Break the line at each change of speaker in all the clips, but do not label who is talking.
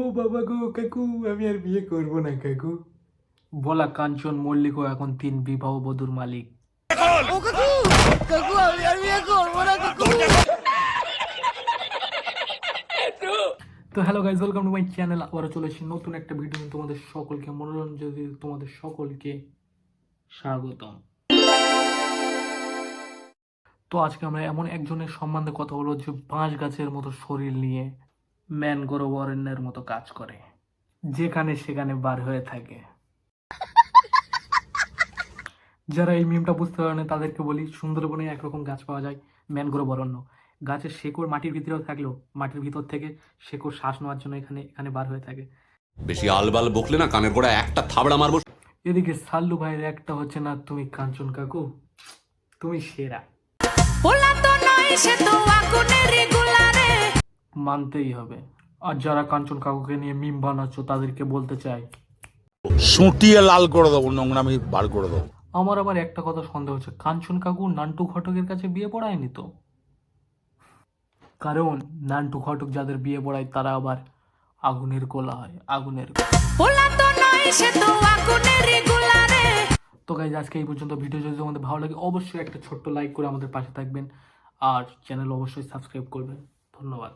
ও বাবা গো কাকু আমি আর বিয়ে করব না কাকু। বলা কাঞ্চন মল্লিকও এখন তিন বিবাহ বধুর মালিক। তো hello guys welcome to my channel আবারও চলে এসেছি নতুন একটা ভিডিও তোমাদের সকলকে মনোরঞ্জন দিয়ে তোমাদের সকলকে স্বাগতম। তো আজকে আমরা এমন একজনের সম্বন্ধে কথা বলব যে বাঁশ গাছের মতো শরীর নিয়ে। ম্যানগ্রোভ অরণ্যের মতো কাজ করে যেখানে সেখানে বার হয়ে থাকে। যারা এই মিমটা বুঝতে পারে না তাদেরকে বলি সুন্দরবনে একরকম গাছ পাওয়া যায় ম্যানগ্রোভ অরণ্য। গাছের শেকড় মাটির ভিতরেও থাকলেও মাটির ভিতর থেকে শেকড় শ্বাস নেওয়ার জন্য এখানে এখানে বার হয়ে থাকে।
বেশি আলবাল বকলে না কানের গোড়া একটা থাবড়া মারবো।
এদিকে সাল্লু ভাইয়ের একটা হচ্ছে না তুমি কাঞ্চন কাকু তুমি সেরা। মানতেই হবে। আর যারা কাঞ্চন কাকুকে নিয়ে মিম বানাচ্ছ তাদেরকে বলতে চাই।
সুটিয়ে লাল করে দেবো নোংরামি বার করে দেবো।
আমার আবার একটা কথা সন্দেহ হচ্ছে। কাঞ্চন কাকু নান্টু ঘটকের কাছে বিয়ে পড়ায়নি তো? কারণ নান্টু ঘটক যাদের বিয়ে পড়ায় তারা আবার আগুনের গোলা হয় আগুনের গোলা।
ওলা তো নয় সে তো আগুনের রেগুলারে
তো গাইজ আজকে এই পর্যন্ত ভিডিও যদি তোমাদের ভালো লাগে অবশ্যই একটা ছোট্ট লাইক করে আমাদের পাশে থাকবেন। আর চ্যানেল অবশ্যই সাবস্ক্রাইব করবেন। ধন্যবাদ।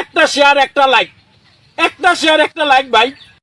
একটা শেয়ার একটা লাইক একটা শেয়ার একটা লাইক ভাই।